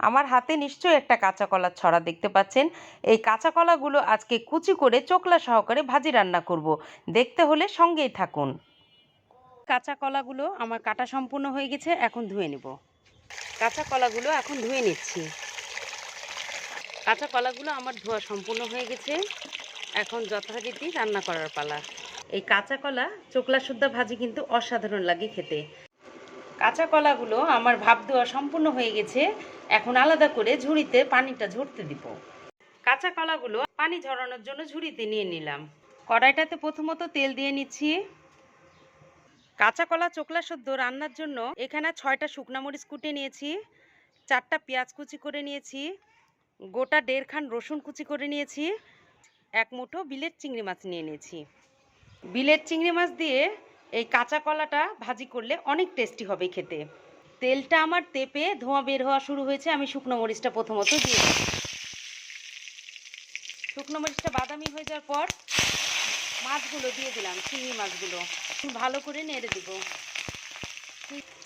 আমার হাতে নিশ্চয়ই একটা কাঁচা কলার ছড়া দেখতে পাচ্ছেন। এই কাঁচা কলাগুলো আজকে কুচি করে চোকলা সহকারে ভাজি রান্না করব। দেখতে হলে সঙ্গেই থাকুন। কাঁচা কলাগুলো আমার কাটা সম্পূর্ণ হয়ে গেছে, এখন ধুয়ে নেব। কাঁচা কলাগুলো এখন ধুয়ে নিচ্ছি। কাঁচা কলাগুলো আমার ধোয়া সম্পূর্ণ হয়ে গেছে। এখন যথারীতি রান্না করার পালা। এই কাঁচা কলা চোকলা সুদ্ধা ভাজি কিন্তু অসাধারণ লাগে খেতে। কাঁচা কলাগুলো আমার ভাপ দেওয়া সম্পূর্ণ হয়ে গেছে। এখন আলাদা করে ঝুড়িতে পানিটা ঝরতে দিব। কাঁচা কলাগুলো পানি ঝরানোর জন্য ঝুড়িতে নিয়ে নিলাম। কড়াইটাতে প্রথমত তেল দিয়ে নিচ্ছি। কাঁচা কলা চোকলা সদ্য রান্নার জন্য এখানে ছয়টা শুকনা মরিচ কুটে নিয়েছি, চারটা পেঁয়াজ কুচি করে নিয়েছি, গোটা দেড়খান রসুন কুচি করে নিয়েছি, এক মুঠো বিলের চিংড়ি মাছ নিয়ে নিয়েছি। বিলের চিংড়ি মাছ দিয়ে এই কাঁচা কলাটা ভাজি করলে অনেক টেস্টি হবে খেতে। তেলটা আমার তেপে ধোঁয়া বের হওয়া শুরু হয়েছে, আমি শুকনো মরিচটা প্রথমত দিয়ে শুকনো মরিচটা বাদামি হয়ে যাওয়ার পর মাছগুলো দিয়ে দিলাম, চিংড়ি মাছগুলো। ভালো করে নেড়ে দিব।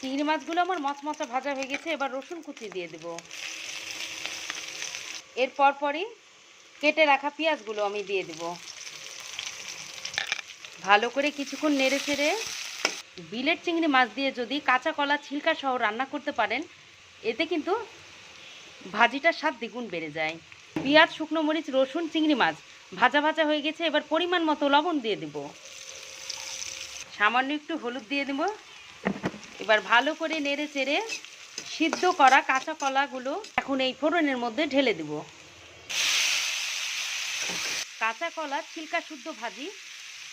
চিংড়ি মাছগুলো আমার মচমচা ভাজা হয়ে গেছে, এবার রসুন কুচি দিয়ে দেব। এর পরপরই কেটে রাখা পেঁয়াজগুলো আমি দিয়ে দেব। ভালো করে কিছুক্ষণ নেড়ে চেড়ে বিলেট চিংড়ি মাছ দিয়ে যদি কাঁচা কলা ছিলকা সহ রান্না করতে পারেন, এতে কিন্তু ভাজিটার স্বাদ দ্বিগুণ বেড়ে যায়। পেঁয়াজ, শুকনো মরিচ, রসুন, চিংড়ি মাছ ভাজা ভাজা হয়ে গেছে, এবার পরিমাণ মতো লবণ দিয়ে দেব। সামান্য একটু হলুদ দিয়ে দেব। এবার ভালো করে নেড়ে চেড়ে সিদ্ধ করা কাঁচা কলাগুলো এখন এই ফোড়নের মধ্যে ঢেলে দেব। কাঁচা কলা, ছিলকা শুদ্ধ ভাজি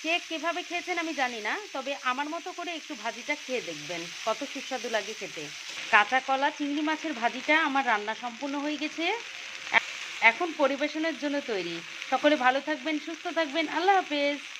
কে কীভাবে খেয়েছেন আমি জানি না, তবে আমার মতো করে একটু ভাজিটা খেয়ে দেখবেন। কত সুস্বাদু লাগে খেতে। কাঁচা কলা, চিংড়ি মাছের ভাজিটা আমার রান্না সম্পূর্ণ হয়ে গেছে। এখন পরিবেশনের জন্য তৈরি। সকলে ভালো থাকবেন, সুস্থ থাকবেন। আল্লাহ হাফেজ।